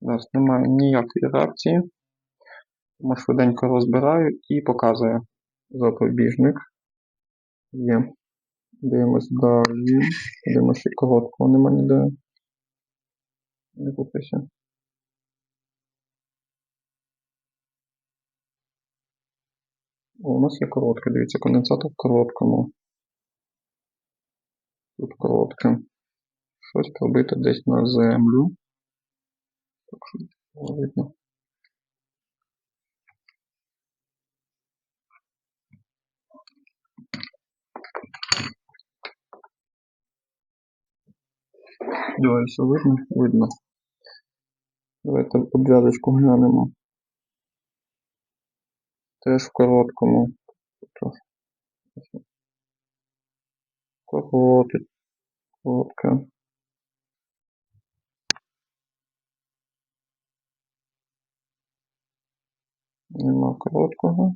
Нас немає ніякої реакції. Тому швиденько розбираю і показую запобіжник. Є. Дивимось далі. Дивимося ще короткого нема ніде. Не купися. У нас є коротке, дивіться, конденсатор в короткому. Тут коротке. Щось пробити десь на землю. Так що було видно. Дивіться, видно? Видно. Давайте обв'язочку глянемо. Теж в короткому. Тобто, Коротке. Нема короткого.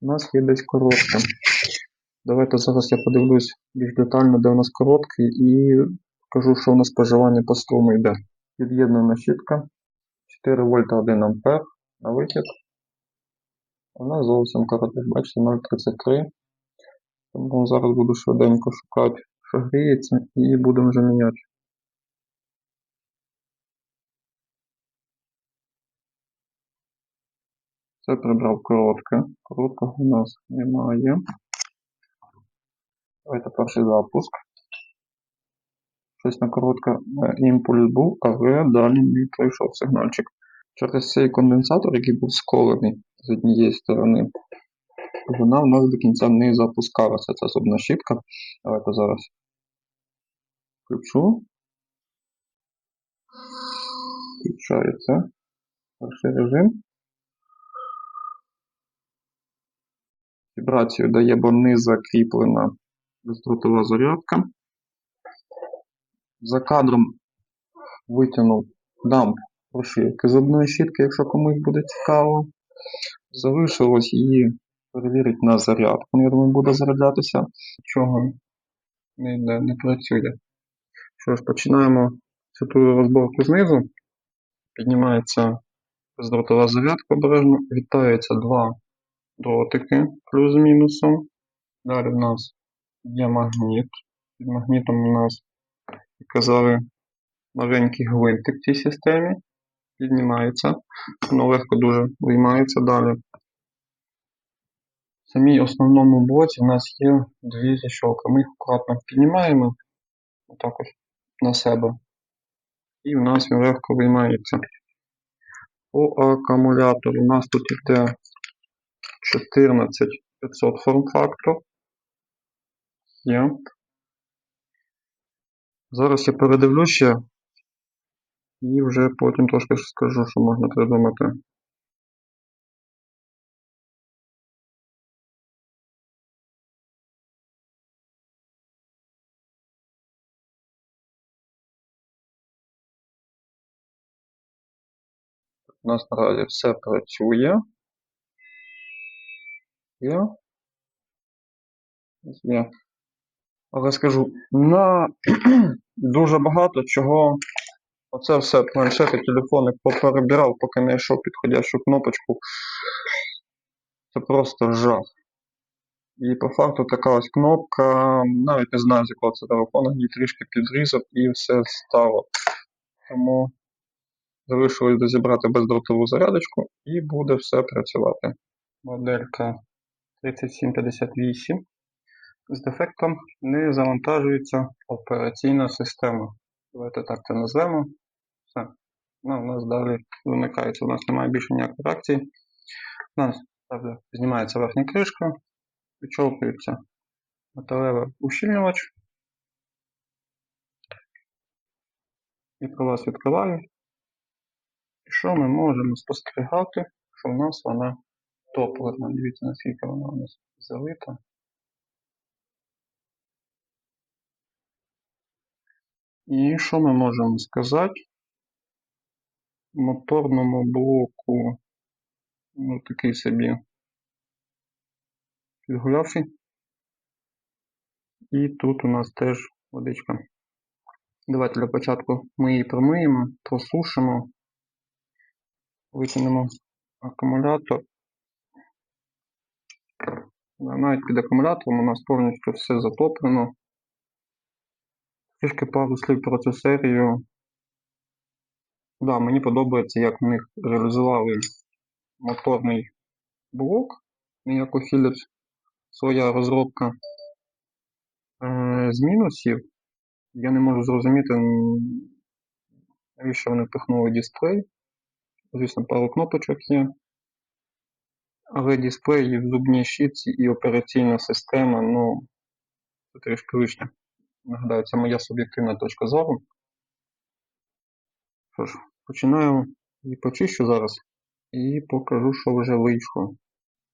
У нас є десь коротке. Давайте зараз я подивлюсь більш детально, де у нас короткий, і покажу, що у нас споживання по струму йде. Під'єднана щітка. 4 вольта 1 ампер на вихід. Вона зовсім коротка, бачите, 0,33. Тому зараз буду швиденько шукати, що гріється, і будемо вже міняти. Це прибрав коротке. Короткого у нас немає. Давайте перший запуск. Щось на коротке е, імпульс був, але далі не пройшов сигнальчик. Через цей конденсатор, який був сколений з однієї сторони, вона в нас до кінця не запускалася. Ця зубна щітка. Давайте зараз включу. Включається перший режим. Вібрацію дає, бо не закріплена бездротова зарядка. За кадром витягнув дамп прошивки зубної щітки, якщо комусь буде цікаво. Залишилось її перевірити на зарядку. Я думаю, буде заряджатися, чого не, не, не працює. Що ж, починаємо цю розборку знизу. Піднімається бездротова зарядка обережно, вітаються два дротики плюс мінусом. Далі в нас є магніт. Під магнітом у нас, як казали, маленький гвинтик в цій системі. Піднімається. Воно легко дуже виймається далі. В самій основному блоці в нас є дві защолки. Ми їх акуратно піднімаємо отак ось на себе. І в нас він легко виймається. По акумулятору у нас тут йде 14500 форм-фактор. Зараз я передивлю ще і вже потім трошки скажу, що можна придумати. У нас наразі все працює. Є. Є. Але скажу, на дуже багато чого оце все планшети, телефони поперебирав, поки не знайшов підходящу кнопочку. Це просто жах. І по факту така ось кнопка, навіть не знаю, з якого це телефону, її трішки підрізав і все стало. Тому залишилось дозібрати бездротову зарядочку і буде все працювати. Моделька 3758 з дефектом не завантажується операційна система. Давайте так це назвемо. Все. Ну, у нас далі вимикається, у нас немає більше ніякої реакції. У нас правда, знімається верхня кришка, відчовкується металевий ущільнювач. І про вас відкриваю. І що ми можемо спостерігати, що в нас вона топлива. Дивіться, наскільки вона у нас залита. І що ми можемо сказати? Моторному блоку ну, такий собі підгулявший. І тут у нас теж водичка. Давайте для початку ми її промиємо, просушимо, витягнемо акумулятор. Навіть під акумулятором у нас повністю все затоплено. Трішки пару слів про цю серію. Да, мені подобається, як в них реалізували моторний блок, як у Philips, своя розробка. Е, З мінусів я не можу зрозуміти, навіщо вони впихнули дисплей. Звісно, пару кнопочок є. Але дисплей і в зубній щітці, і операційна система, ну, це трішки лишнє. Нагадаю, це моя суб'єктивна точка зору. Що ж, починаю і почищу зараз і покажу, що вже вийшло.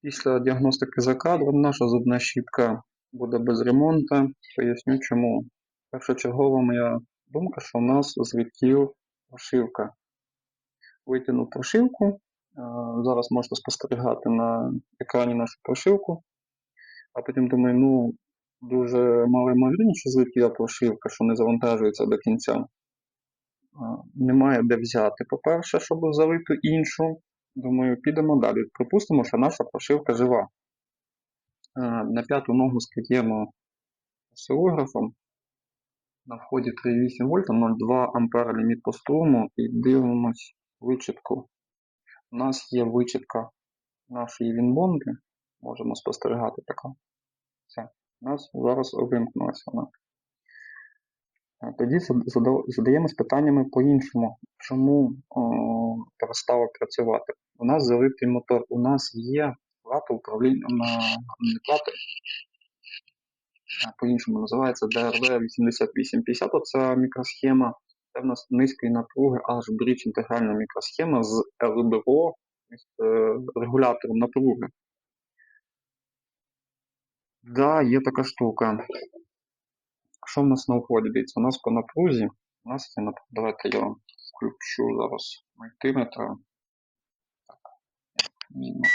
Після діагностики за кадром наша зубна щітка буде без ремонту. Поясню чому. Першочергова моя думка, що у нас злетів прошивка. Витягнув прошивку. Е, Зараз можете спостерігати на екрані нашу прошивку. А потім думаю, ну, дуже мало ймовірність, що злетіла прошивка, що не завантажується до кінця. Е, Немає де взяти, по-перше, щоб залити іншу. Думаю, підемо далі. Припустимо, що наша прошивка жива. Е, На п'яту ногу скриємо осцилографом. На вході 3,8 вольта, 0,2 ампера ліміт по струму і дивимось вичітку. У нас є вичітка нашої вінбонди. Можемо спостерігати така. Все. У нас зараз вимкнулася вона. Тоді зад- зада- задаємось питаннями по-іншому. Чому перестало працювати? У нас залитий мотор, у нас є плата управління на а по-іншому називається DRV 8850. Оця мікросхема. Це в нас низької напруги, аж бріч інтегральна мікросхема з РДО, е, регулятором напруги. Да, є така штука. Що в нас на вході? Дивіться, у нас по напрузі. У нас є напруга. Давайте я вам включу зараз мультиметр. Так. Мінус.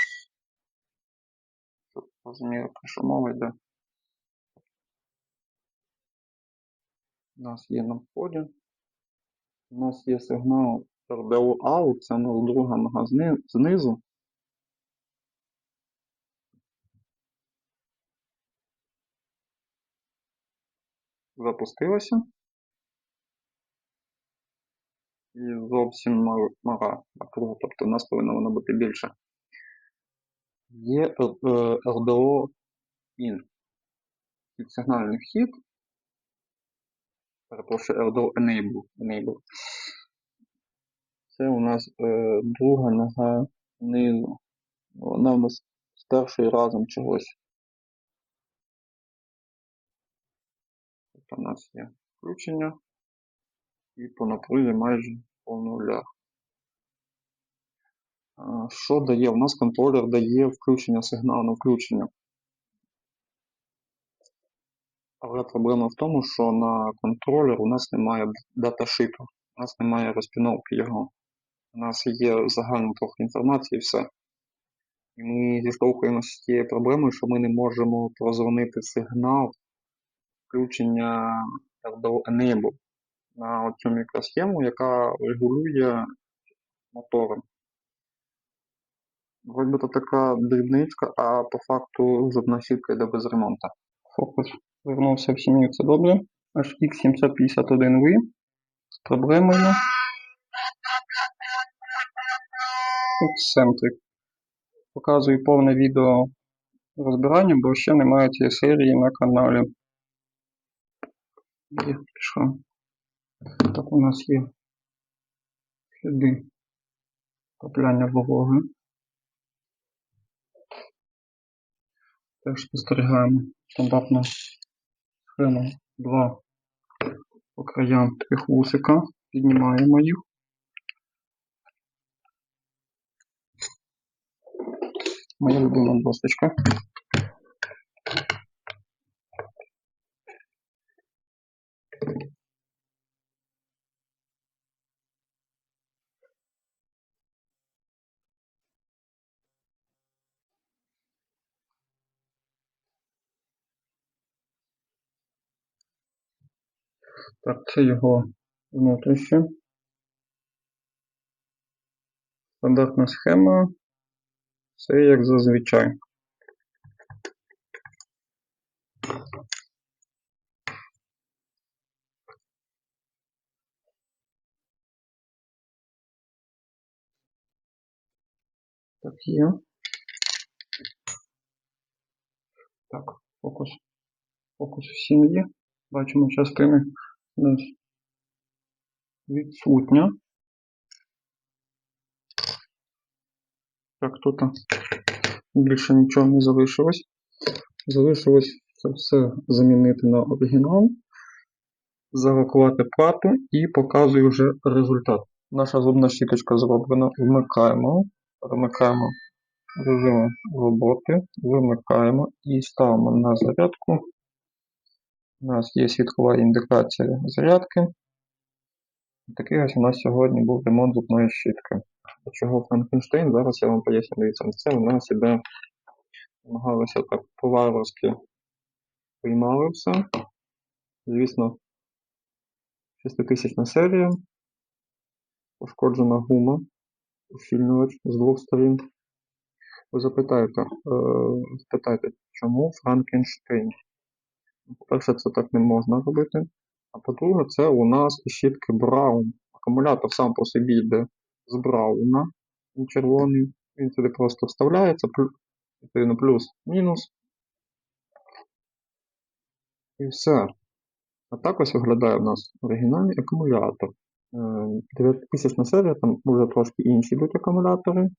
Щоб розуміли, про що мова йде. У нас є на вході. У нас є сигнал RDO out, це нас друга нога знизу. Запустилося. І зовсім мал- мала напруга, тобто у нас повинна вона бути більше. Є е, е, RDO in. Підсигнальний вхід. Перепрошую, RDO enable. enable. Це у нас е, друга нога знизу. Вона у нас з разом чогось. Тобто у нас є включення і по напрузі майже по нулях. Що дає? У нас контролер дає включення сигналу на включення. Але проблема в тому, що на контролер у нас немає даташиту, у нас немає розпіновки його. У нас є загальна трохи інформації і все. І ми зіштовхуємося з тією проблемою, що ми не можемо прозвонити сигнал включення RDO Enable на цю мікросхему, яка регулює мотором. Вроді то така дрібничка, а по факту зубна щітка йде без ремонту. Фокус вернувся в сім'ю, це добре. HX751V з проблемою. Ексцентрик. Показую повне відео розбирання, бо ще немає цієї серії на каналі. Є, пішла. Так, у нас є сліди потрапляння вологи. Теж спостерігаємо стандартну схему 2 по краям таких вусика. Піднімаємо їх. Моя любима досточка. Так, це його внутрішнє. Стандартна схема. Все як зазвичай. Так, є. Так, фокус. Фокус в сім'ї. Бачимо частини нас відсутня. Так, тут більше нічого не залишилось. Залишилось це все замінити на оригінал, зарахувати плату і показую вже результат. Наша зубна щіточка зроблена. Вмикаємо, перемикаємо режим роботи, вимикаємо і ставимо на зарядку. У нас є світлова індикація зарядки. Такий ось у нас сьогодні був ремонт зубної щітки. Чого Франкенштейн, зараз я вам поясню, дивіться, це у нас іде, намагалися так по-варварськи приймали все. Звісно, 6000 серія, пошкоджена гума, ущільнювач з двох сторін. Ви запитаєте, е, спитаєте, чому Франкенштейн? По-перше, це так не можна робити. А по-друге, це у нас щітки Браун. Акумулятор сам по собі йде з Брауна, він червоний. Він сюди просто вставляється, відповідно плюс-мінус. І все. А так ось виглядає у нас оригінальний акумулятор. Е, 9000 серія, там вже трошки інші йдуть акумулятори.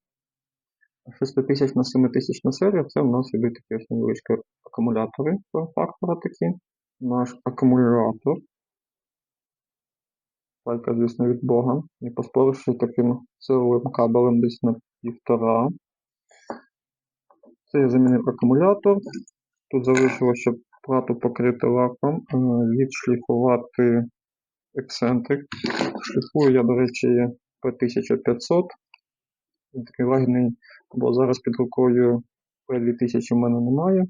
6000 на 7000 серія, це у нас йдуть такі ось невеличкі акумулятори фактора такі. Наш акумулятор. Палька, звісно, від Бога. Не поспориш, таким силовим кабелем десь на півтора. Це я замінив акумулятор. Тут залишилося, щоб плату покрити лаком, е, відшліфувати ексцентрик. Шліфую я, до речі, P1500. Він такий лагідний, бо зараз під рукою P2000 в мене немає.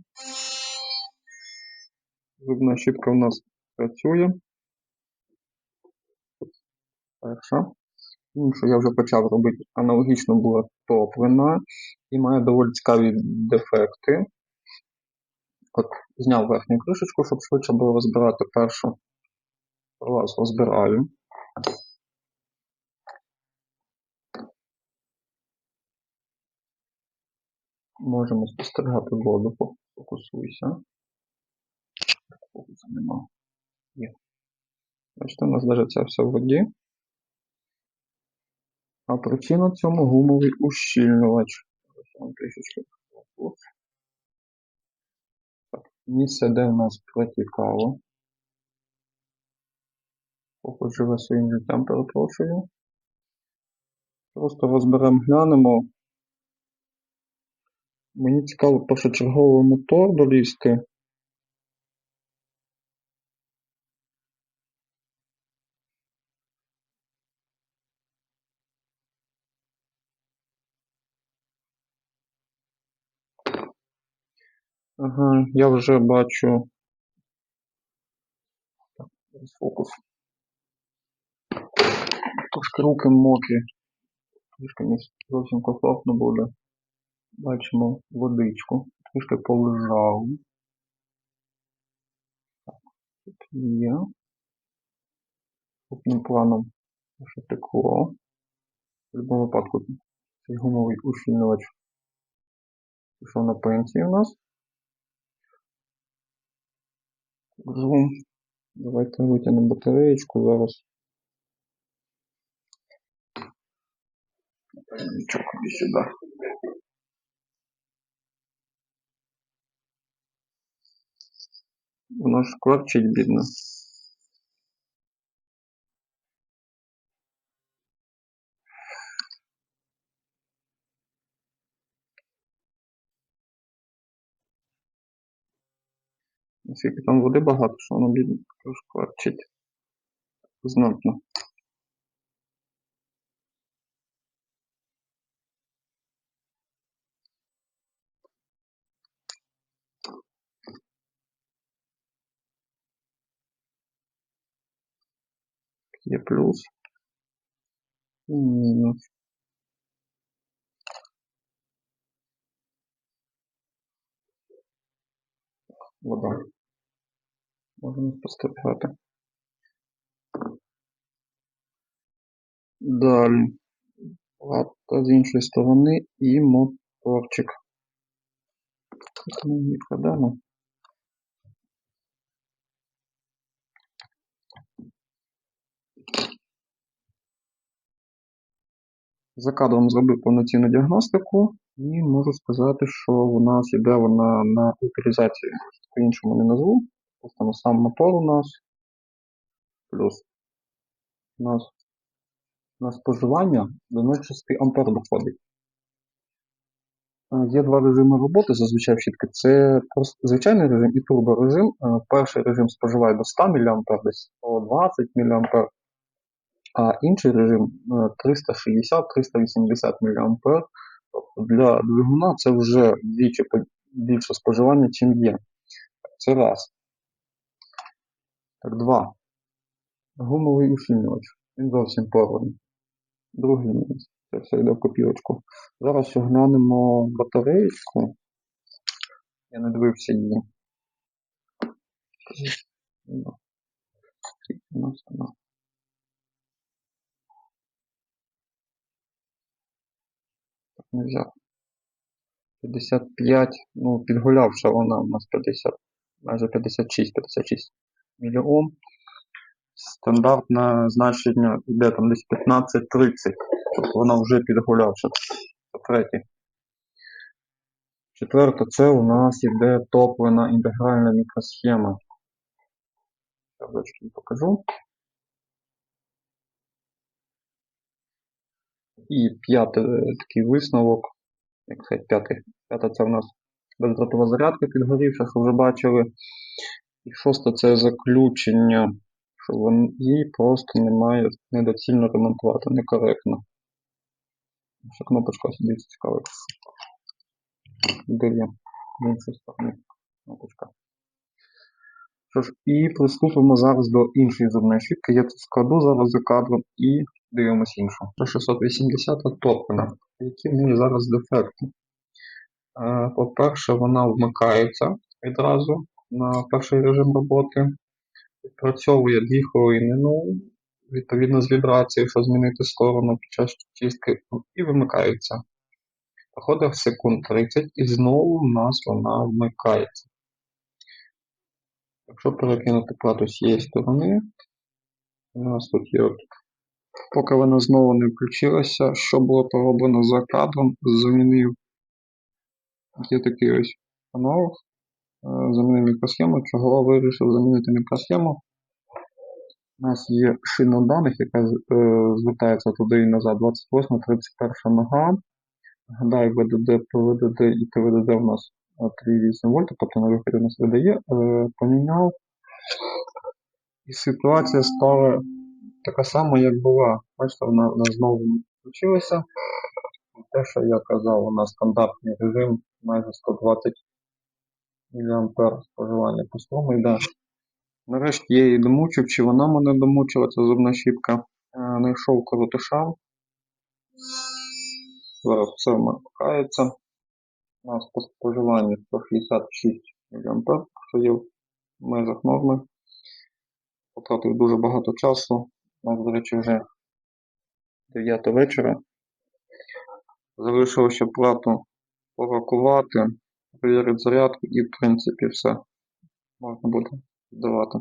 Зубна щітка у нас працює. Перша. Іншу я вже почав робити. Аналогічно була топлена і має доволі цікаві дефекти. От зняв верхню кришечку, щоб швидше було розбирати першу. Вас розбираю. Можемо спостерігати воду. Фокусуйся. Фокусу нема. Є. Бачите, у нас навіть це все в воді. А причина цьому гумовий ущільнювач. Так, Місце, де в нас протікало. Фокус живе своїм життям, перепрошую. Просто розберемо, глянемо. Мені цікаво першочерговий мотор долізти. Ага, я вже бачу. Так, фокус. Трошки руки мокрі. Трішки не зовсім комфортно буде. Бачимо водичку. Трішки полежав. Так, тут є. Крупним планом наше текло. В будь-якому випадку цей гумовий ущільнювач пішов на пенсію у нас. Зум. Давайте витягнемо батареєчку зараз. Нічого, сюди. Воно ж кварчить, бідно. Наскільки там води багато, що воно бідно трошки клапчить. Знатно. Є плюс. І мінус. Вода. Можемо спостерігати. Далі. Лапта з іншої сторони і моторчик. Ми її кладемо. За кадром зробив повноцінну діагностику і можу сказати, що у нас іде вона на утилізацію. По-іншому не назву. Просто на сам мотор у нас плюс у нас на споживання до 0,6 ампер доходить. Е, Є два режими роботи зазвичай в щітки. Це звичайний режим і турборежим. Е, Перший режим споживає до 100 мА, десь 120 мА, а інший режим е, 360-380 мА. Тобто для двигуна це вже вдвічі по- більше споживання, чим є. Це раз. Так, два. Гумовий ущільнювач. Він зовсім порваний. Другий мінус. Це все йде в копілочку. Зараз оглянемо батареєчку. Я не дивився її. У нас вона? Не взяв. 55, ну, підгулявша вона у нас 50, майже 56, 56 мільйом. Стандартне значення йде там десь 15-30. Тобто вона вже підгулявша. Це третє. Четверте, це у нас іде топлена інтегральна мікросхема. Я покажу. І п'ятий е, такий висновок. Як сказати, п'ятий. П'яте це у нас бездротова зарядка підгорівша, що вже бачили. І шосте це заключення, що вон, її просто немає недоцільно ремонтувати, некоректно. Ще кнопочка дивіться цікава. З іншої сторони. Кнопочка. Що ж, і приступимо зараз до іншої зубної щітки. Я тут складу зараз за кадром і дивимось іншу. Це 680 топлена. Які в неї зараз дефекти? Е, По-перше, вона вмикається відразу на перший режим роботи. Відпрацьовує дві хвилини, ну, відповідно з вібрацією, що змінити сторону під час чистки, і вимикається. Проходить секунд 30 і знову в нас вона вмикається. Якщо перекинути плату з цієї сторони, у нас тут є от, поки вона знову не включилася, що було пороблено за кадром, замінив є такий ось панел, е, замінив мікросхему, чого вирішив замінити мікросхему. У нас є шина даних, яка е, звертається туди і назад, 28-31 нога. Нагадаю, ВДД, ПВДД і ТВДД у нас 3,8 вольта, тобто на виході у нас видає, е, поміняв. І ситуація стала така сама, як була. Бачите, вона, вона знову включилася. Те, що я казав, у нас стандартний режим майже 120 мА споживання по струму йде. Нарешті я її домучив, чи вона мене домучила, ця зубна щітка. Е, Знайшов коротиша. Зараз все вмикається. У нас по споживанню 166 мА, що є в межах норми. Потратив дуже багато часу. У нас, до речі, вже 9 вечора. Залишилося плату порахувати, перевірити зарядку і, в принципі, все. Можна буде здавати.